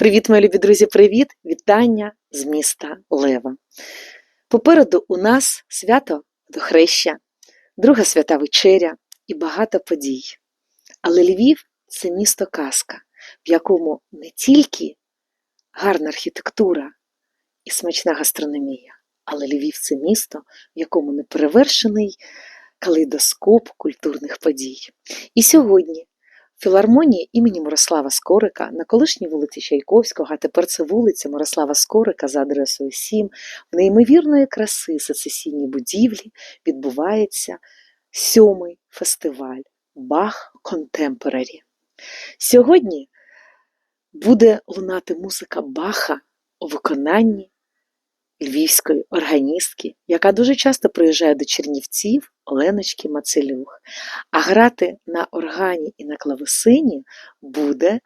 Привіт, мої любі друзі, привіт! Вітання з міста Лева. Попереду у нас свято Водохреща, друга свята вечеря і багато подій. Але Львів це місто казка, в якому не тільки гарна архітектура і смачна гастрономія, але Львів це місто, в якому неперевершений калейдоскоп культурних подій. І сьогодні філармонії імені Мирослава Скорика на колишній вулиці Чайковського, а тепер це вулиця Мирослава Скорика за адресою 7, в неймовірної краси сецесійній будівлі відбувається сьомий фестиваль Бах Контемпорарі. Сьогодні буде лунати музика Баха у виконанні львівської органістки, яка дуже часто приїжджає до Чернівців Оленочки Мацелюх. А грати на органі і на клавесині буде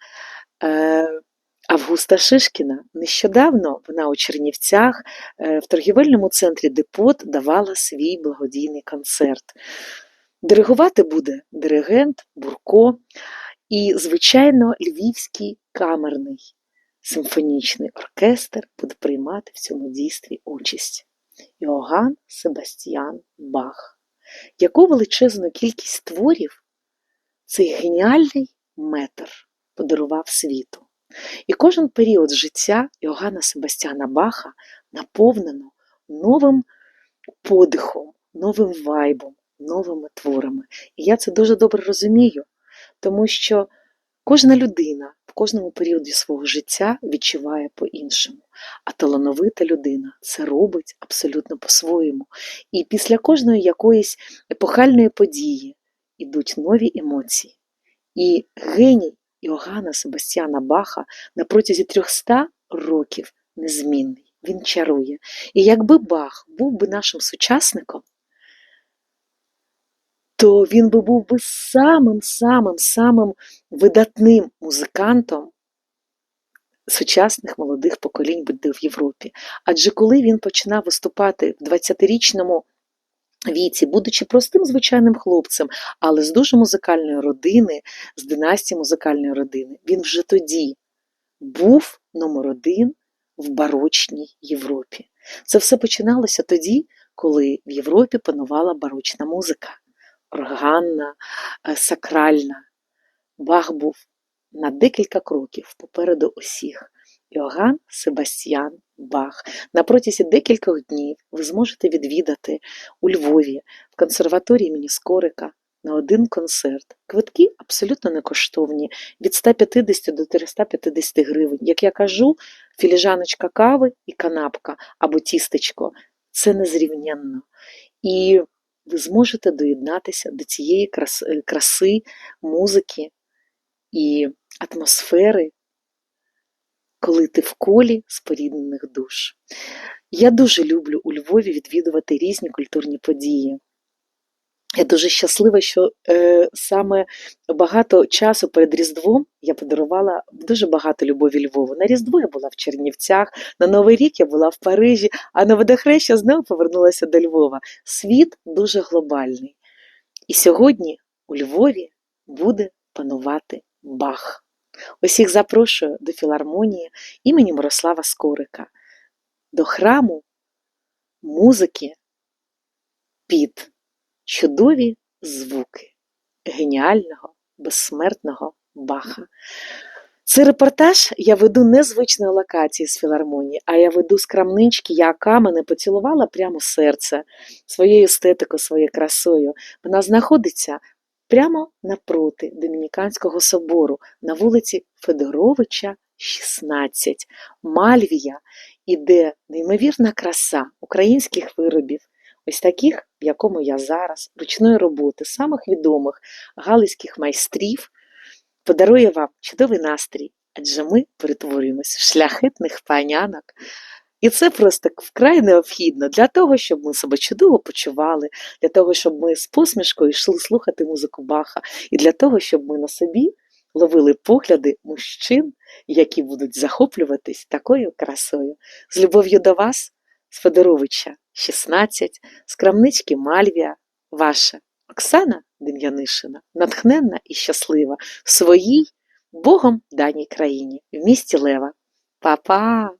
е, Августа Шишкіна. Нещодавно вона у Чернівцях е, в торгівельному центрі Депот давала свій благодійний концерт. Диригувати буде диригент Бурко і, звичайно, Львівський камерний симфонічний оркестр буде приймати в цьому дійстві участь. Йоганн Себастьян Бах. Яку величезну кількість творів цей геніальний метр подарував світу. І кожен період життя Йоганна Себастьяна Баха наповнено новим подихом, новим вайбом, новими творами. І я це дуже добре розумію, тому що кожна людина кожному періоді свого життя відчуває по-іншому. А талановита людина це робить абсолютно по-своєму. І після кожної якоїсь епохальної події йдуть нові емоції. І геній Іоганна Себастьяна Баха на протязі 300 років незмінний. Він чарує. І якби Бах був би нашим сучасником, то він би був би самим-самим-самим видатним музикантом сучасних молодих поколінь буде в Європі. Адже коли він починав виступати в 20-річному віці, будучи простим звичайним хлопцем, але з дуже музикальної родини, з династії музикальної родини, він вже тоді був номер один в барочній Європі. Це все починалося тоді, коли в Європі панувала барочна музика, органна, е, сакральна. Бах був на декілька кроків попереду усіх. Йоган Себастьян Бах. На протязі декількох днів ви зможете відвідати у Львові в консерваторії імені Скорика на один концерт. Квитки абсолютно не коштовні від 150 до 350 гривень. Як я кажу, філіжаночка кави і канапка або тістечко це незрівнянно. І ви зможете доєднатися до цієї краси, краси музики і атмосфери, коли ти в колі споріднених душ. Я дуже люблю у Львові відвідувати різні культурні події. Я дуже щаслива, що е, саме багато часу перед Різдвом я подарувала дуже багато любові Львову. На Різдво я була в Чернівцях, на Новий рік я була в Парижі, а на водохреща знову повернулася до Львова. Світ дуже глобальний. І сьогодні у Львові буде панувати Бах. Усіх запрошую до філармонії імені Мирослава Скорика, до храму музики під чудові звуки геніального, безсмертного Баха. Цей репортаж я веду не з звичної локації з філармонії, а я веду з крамнички, яка мене поцілувала прямо серце своєю естетикою, своєю красою. Вона знаходиться прямо напроти Домініканського собору на вулиці Федоровича, 16, Мальвія, іде неймовірна краса українських виробів, ось таких, в якому я зараз, ручної роботи, самих відомих галицьких майстрів, подарує вам чудовий настрій, адже ми перетворюємось в шляхетних панянок. І це просто вкрай необхідно для того, щоб ми себе чудово почували, для того, щоб ми з посмішкою йшли слухати музику Баха, і для того, щоб ми на собі ловили погляди мужчин, які будуть захоплюватись такою красою. З любов'ю до вас, з Федоровича, 16, з крамнички Мальвія, ваша Оксана Дем'янишина, натхненна і щаслива в своїй Богом даній країні, в місті Лева. Па-па!